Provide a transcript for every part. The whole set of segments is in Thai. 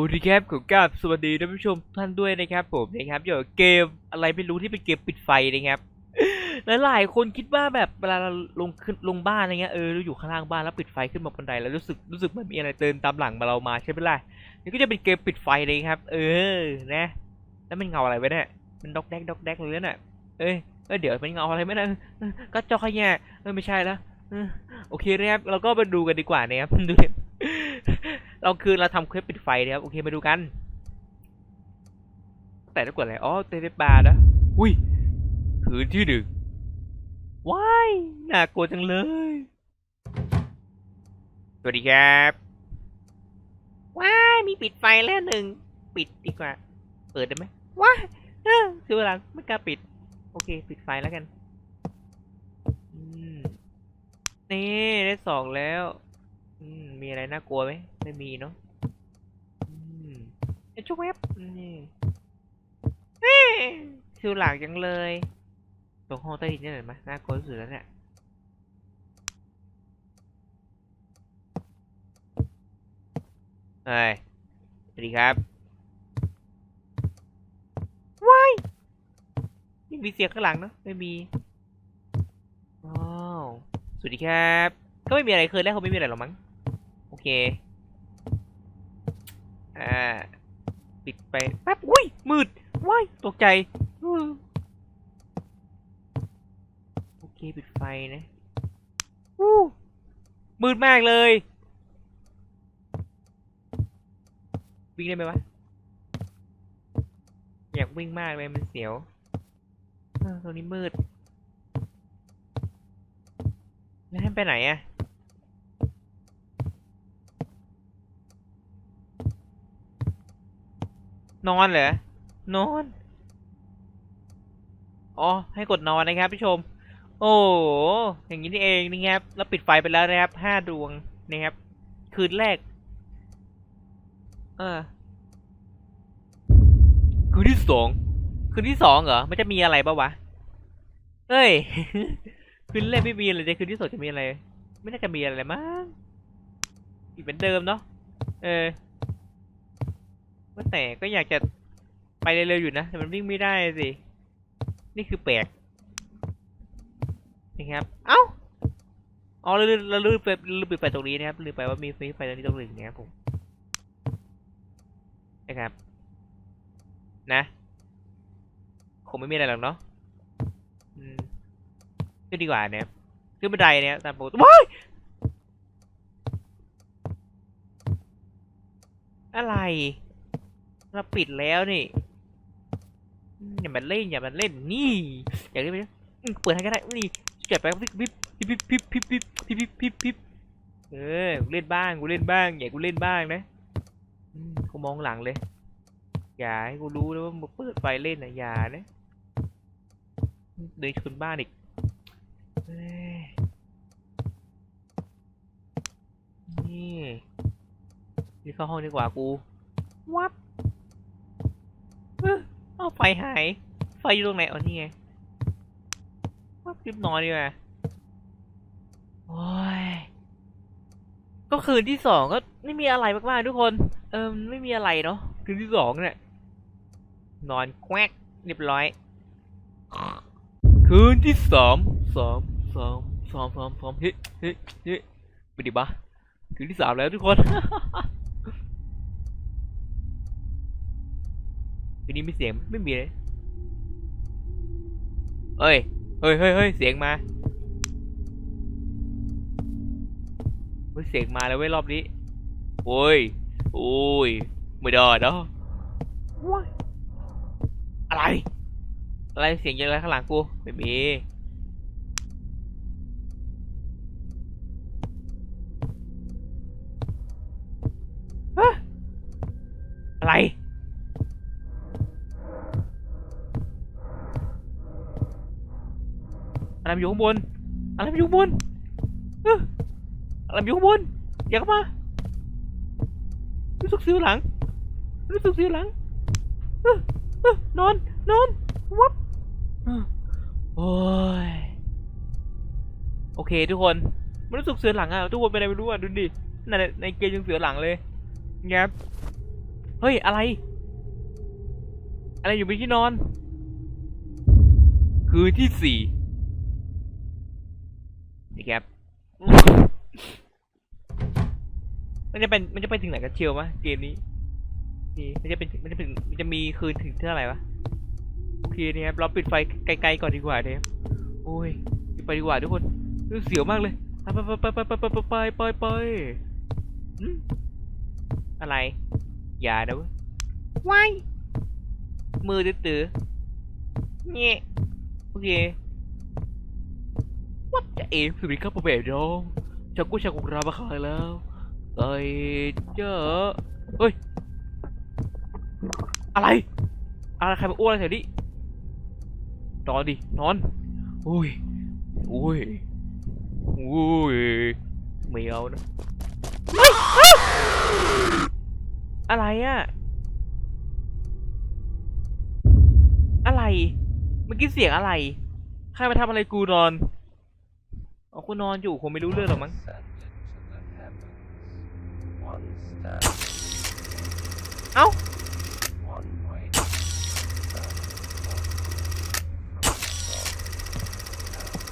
เอาดีครับขอกราบสวัสดีท่านผู้ชมท่านด้วยนะครับ ผมนะครับเดี๋ยวเกมอะไรไม่รู้ที่เป็นเกมปิดไฟนะครับหลายๆคนคิดว่าแบบเวลาเราลงขึ้นลงบ้านอะไรเงี้ยเออเราอยู่ข้างล่างบ้านแล้วปิดไฟขึ้นมาบนไดแล้วรู้สึกรู้สึกมันมีอะไรเดินตามหลังมาเรามาใช่ไหมล่ะนี่ก็จะเป็นเกมปิดไฟเลยครับ เออนะ แล้วมันเงาอะไรไว้เนี่ยมันดอกแดกดอกแดกเลยน่ะเอ้ยเอ้ยเดี๋ยวมันเงาอะไรไม่ได้ก็จอขยะเออไม่ใช่แล้วโอเคนะครับเราก็มาดูกันดีกว่านะครับดู เราคือเราทำเคลิปปิดไฟนะครับ โอเคมาดูกัน แต่ถ้ากดอะไร อ๋อเตเบาร์นะ อุ้ย คืนที่หนึ่งว้าย น่ากลัวจังเลย สวัสดีครับ ว้าย มีปิดไฟแล้วหนึ่ง ปิดดีกว่า เปิดได้ไหมว้ายเออคือเวลาไม่กล้าปิด โอเค ปิดไฟแล้วกันนี่ได้สองแล้ว มีอะไรน่ากลัวไหมไม่มีเนาะอืมไอชุกเว็บนี่เฮ้ยชิวหลักจังเลยตรงห้องใต้ดินนี่เห็นไหมน่ากลัวที่สุดแล้วเนี่ยเฮ้ยสวัสดีครับว้ายยังมีเสียงข้างหลังเนอะไม่มีว้าวสวัสดีครับ ก็ไม่มีอะไรเคยแล้วเขาไม่มีอะไรหรอกมั้ง เค อ่า ปิดไป แป๊บ อุ้ย มืดว้ายตกใจ โอเค ปิดไฟนะอู้มืดมากเลย วิ่งได้ไหมวะ อยากวิ่งมากเลยมันเสียวตรงนี้มืด แล้วให้ไปไหนอะ นอนเหรอ นอน อ๋อ ให้กดนอนนะครับผู้ชม โอ้อย่างนี้นี่เองนะครับ แล้วปิดไฟไปแล้วนะครับ ห้าดวงนะครับ คืนแรก เออ คืนที่สอง คืนที่สองเหรอ มันจะมีอะไรปะวะเฮ้ย คืนแรกไม่มีอะไรแต่คืนที่สองจะมีอะไร ไม่น่าจะมีอะไรมั้งอีกเหมือนเดิมเนาะ เออ ว่าแต่ก็อยากจะไปเร็วๆอยู่นะ แต่มันวิ่งไม่ได้สิ นี่คือแปลกนะครับ เอ้าอ๋อเราลืมลืมไปลืมไฟตรงนี้นะครับลืมไปว่ามีไฟไฟตรงนี้ตรงหนึ่งนะครับผมนะครับ นะคงไม่มีอะไรหรอกเนาะอืมก็ดีกว่าเนี่ยขึ้นบันไดเนี่ยตามปกติว้ายอะไร เราปิดแล้วนี่อย่ามาเล่นอย่ามาเล่นนี่อยากเล่นไหมเปิดให้ก็ได้นี่เก็บไปวิบวิบวิบวิบวิบวิบวิบวิบวิบวิบเออเล่นบ้างกูเล่นบ้างอย่ากูเล่นบ้างนะกูมองหลังเลย อย่าให้กูรู้นะว่ามึงเปิดไฟเล่นนะอย่านะเดินชนบ้านอีกนี่นี่เข้าห้องดีกว่ากูวับ อ้อเอาไฟหาย ไฟอยู่ตรงไหนอ๋อนี่ไงวับรีบนอนดีกว่าโอ้ยก็คืนที่สองก็ไม่มีอะไรมากๆทุกคน เออไม่มีอะไรเนาะคืนที่สองเนี่ยนอนแควกเรียบร้อย คืนที่สามสามสามสามสามสามเฮ้ยเฮ้ยเฮ้ยไปดิบ้าคืนที่สามแล้วทุกคน คืนนี้มีเสียงไม่มีเลยเอ้ยเฮ้ยเฮ้ยเฮ้ยเสียงมาเฮ้ยเสียงมาแล้วเว้ยรอบนี้โอ้ยโอ้ยไม่ได้เนาะว้ายอะไร อะไรเสียงยังไงข้างหลังกูไม่มีอะไร อะไรมันอยู่ข้างบน อะไรมันอยู่ข้างบนเอ้ออะไรมันอยู่ข้างบน อย่าเข้ามารู้สึกสิวหลัง รู้สึกสิวหลังเอ้อเอ้อนอนนอนวับเอ้อโอ้ยโอเค ทุกคนมันรู้สึกเสือหลังอะทุกคนเป็นอะไรไม่รู้อะดูดินั่นแหละในเกมยังเสือหลังเลยงับเฮ้ยอะไร อะไรอยู่บนที่นอน คืนที่สี่ นี่ครับ มันจะเป็นมันจะไปถึงไหนกันเชียวมะเกมนี้นี่มันจะเป็นมันจะเป็นมันจะมีคืนถึงเท่าไหร่วะโอเคนี่ครับเราปิดไฟไกลๆก่อนดีกว่าเนี่ยโอ้ยปิดไฟดีกว่าทุกคนรู้สึกเสียวมากเลยไปไปไปไปไปไปไปไปไปหึอะไร อย่านะเว้ยว้ายมือตื้อๆเนี่ยโอเค วัดจะเอ๋สวัสดีครับพ่อแม่น้องจากกุ้ชากุรามาขายแล้วไอ้เจ้าเฮ้ย อะไร อะไรใครมาอ้วนอะไรแถวนี้นอนดิ นอน อุ้ย อุ้ย อุ้ยไม่เอานะเฮ้ยเฮ้ยอะไรอะอะไร เมื่อกี้เสียงอะไร ใครมาทำอะไรกูนอน อ๋อกูนอนอยู่คงไม่รู้เรื่องหรอกมั้ง Ascended to the heavens. One standing, เอ้า one waiting. From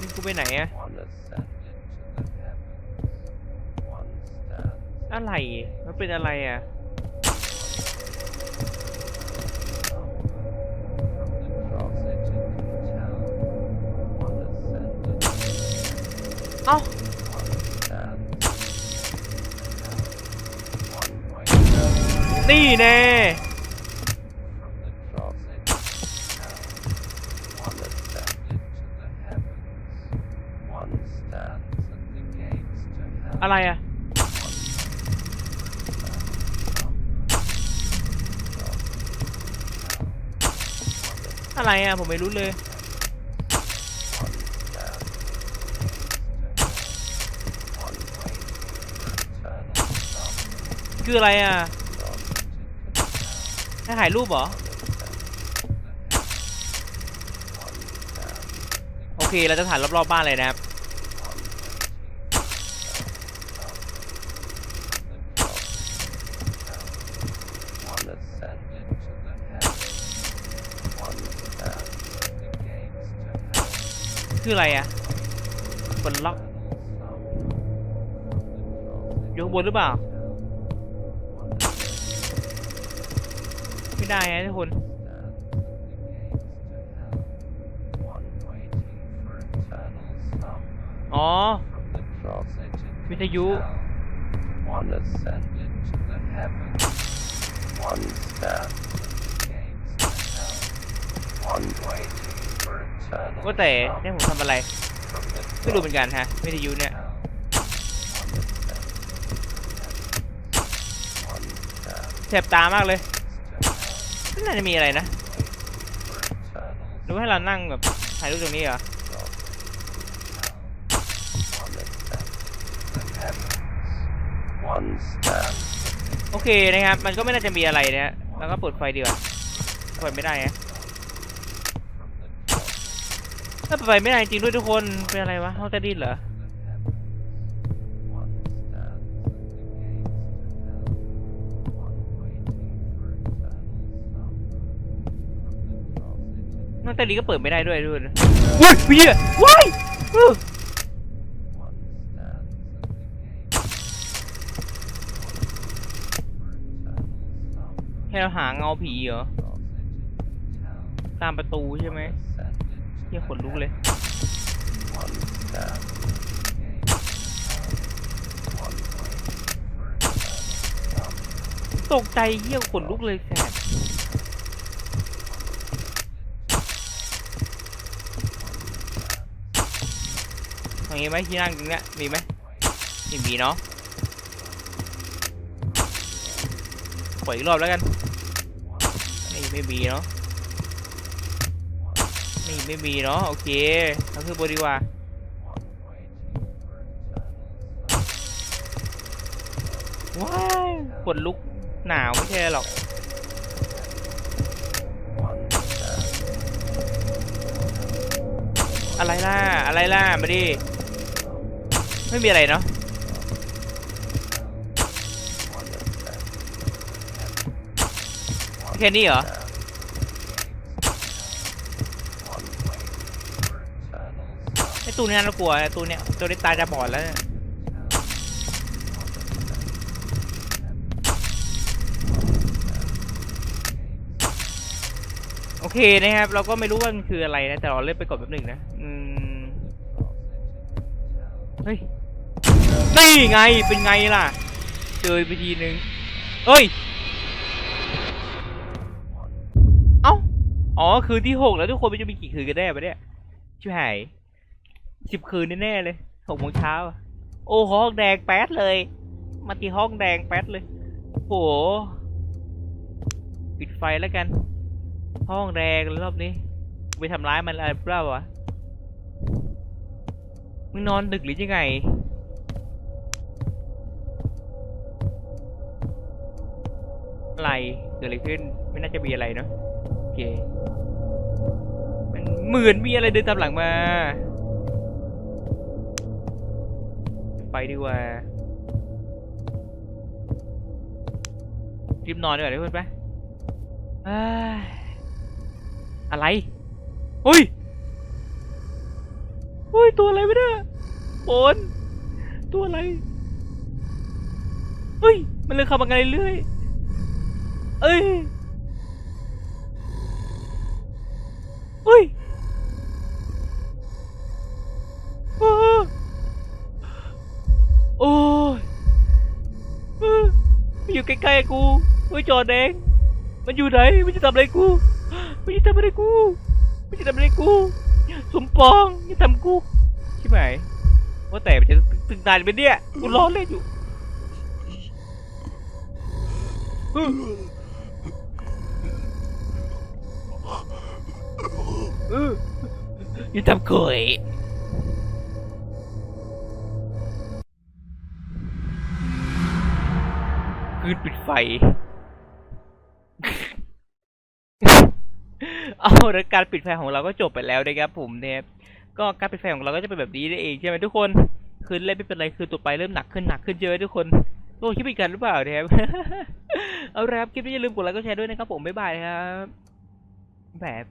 นี่กูไปไหนอะ one ascended to the heavens. One stands อะไร มันเป็นอะไรอะ at the gates to hell. อะไรอะอะไรอะผมไม่รู้เลย คืออะไรอะให้ถ่ายรูปเหรอ โอเค เราจะถ่ายรอบๆบ้านเลยนะครับคืออะไรอะบนล็อกยู่ข้างบนหรือเปล่า ไม่ได้ฮะทุกคนอ๋อ From the cross edge it วิทยุ One ascended to the heavens. One staff gates to hell. One waiting for eternal ว่าแต่เนี่ยผมทำอะไรไม่รู้เหมือนกันฮะวิทยุเนี่ยแสบตามากเลย น่าจะมีอะไรนะ eternal หรือว่าให้เรานั่งแบบถ่ายรูปตรงนี้เหรอ One stands โอเคนะครับ มันก็ไม่น่าจะมีอะไรนะฮะแล้วก็เปิดไฟดีกว่าเปิดไม่ได้ฮะถ้าเปิดไฟไม่ได้จริงด้วยทุกคน เป็นอะไรวะเขาจะดิ้นเหรอ cross edge it นั่งแต่ดีก็เปิดไม่ได้ด้วยด้วยนะอุ้ยพี่อะว้ายอื้อ One stands at the gates. ให้เราหาเงาผีเหรอ ตามประตูใช่ไหมเฮียขนลุกเลย ตกใจเฮียขนลุกเลยแสบต รงนี้ไหมที่นั่งตรงเนี้ยมีไหมไม่มีเนาะปล่อยอีกรอบแล้วกันไม่ไม่มีเนาะไม่ไม่มีเนาะโอเคเราขึ้นบนดีกว่าว้ายขนลุกหนาวไม่ใช่หรอกอะไรล่ะ อะไรล่ะ มาดิ ไม่มีอะไรเนาะแค่นี้เหรอไอตัวนี้น่ากลัวไอตัวเนี้ยตัวนี้ตายจะบอดแล้วโอเคนะครับ เราก็ไม่รู้ว่ามันคืออะไรนะ แต่เราเล่นไปก่อนแป๊บหนึ่งนะ อืม เฮ้ย นี่ไงเป็นไงล่ะ เจอไปทีนึงเฮ้ย เอ้า อ๋อ คืนที่หกแล้วทุกคนมันจะมีกี่คืนกันแน่ปะเนี่ย ชิบหายสิบคืนแน่ๆเลยหกโมงเช้า โอ้ห้องแดงแป๊ดเลย มาที่ห้องแดงแป๊ดเลย โห ปิดไฟแล้วกัน ห้องแดงรอบนี้ ไปทำร้ายมันอะไรเปล่าวะ มึงนอนดึกหรือยังไง อะไรเกิดอะไรขึ้น ไม่น่าจะมีอะไรเนาะโอเคมันเหมือนมีอะไรเดินตามหลังมา ไปดีกว่ารีบนอนดีกว่าทุกคนไปเอ้ยอะไรเฮ้ยเฮ้ย ตัวอะไรไม่ได้โอนตัวอะไรเฮ้ย มันเลยเข้ามากันเรื่อย เอ้ยเฮ้ยโอ้ยมันอยู่ใกล้ๆกูเฮ้จอดแดง มันอยู่ไหน มันจะทำอะไรกู มันจะทำอะไรกู มันจะทำอะไรกู สมปองอย่าทำกูใช่ไหมว่าแต่มันจะถึงตายไปเนี่ย กูร้อนเล่นอยู่ เออเอออย่าทำเกยคืนปิดไฟเอาแล้วการปิดไฟของเราก็จบไปแล้วนะครับผมเนี่ยก็การปิดไฟของเราก็จะเป็นแบบนี้ได้เองใช่ไหมทุกคน คืนเล่นไม่เป็นไรคืนต่อไปเริ่มหนักขึ้นหนักขึ้นเยอะทุกคนโอ้คิดเป็นกันหรือเปล่าเนี่ยเอาละครับคลิปนี้อย่าลืมกดไลค์กดแชร์ด้วยนะครับผมบ๊ายบายครับ แบบ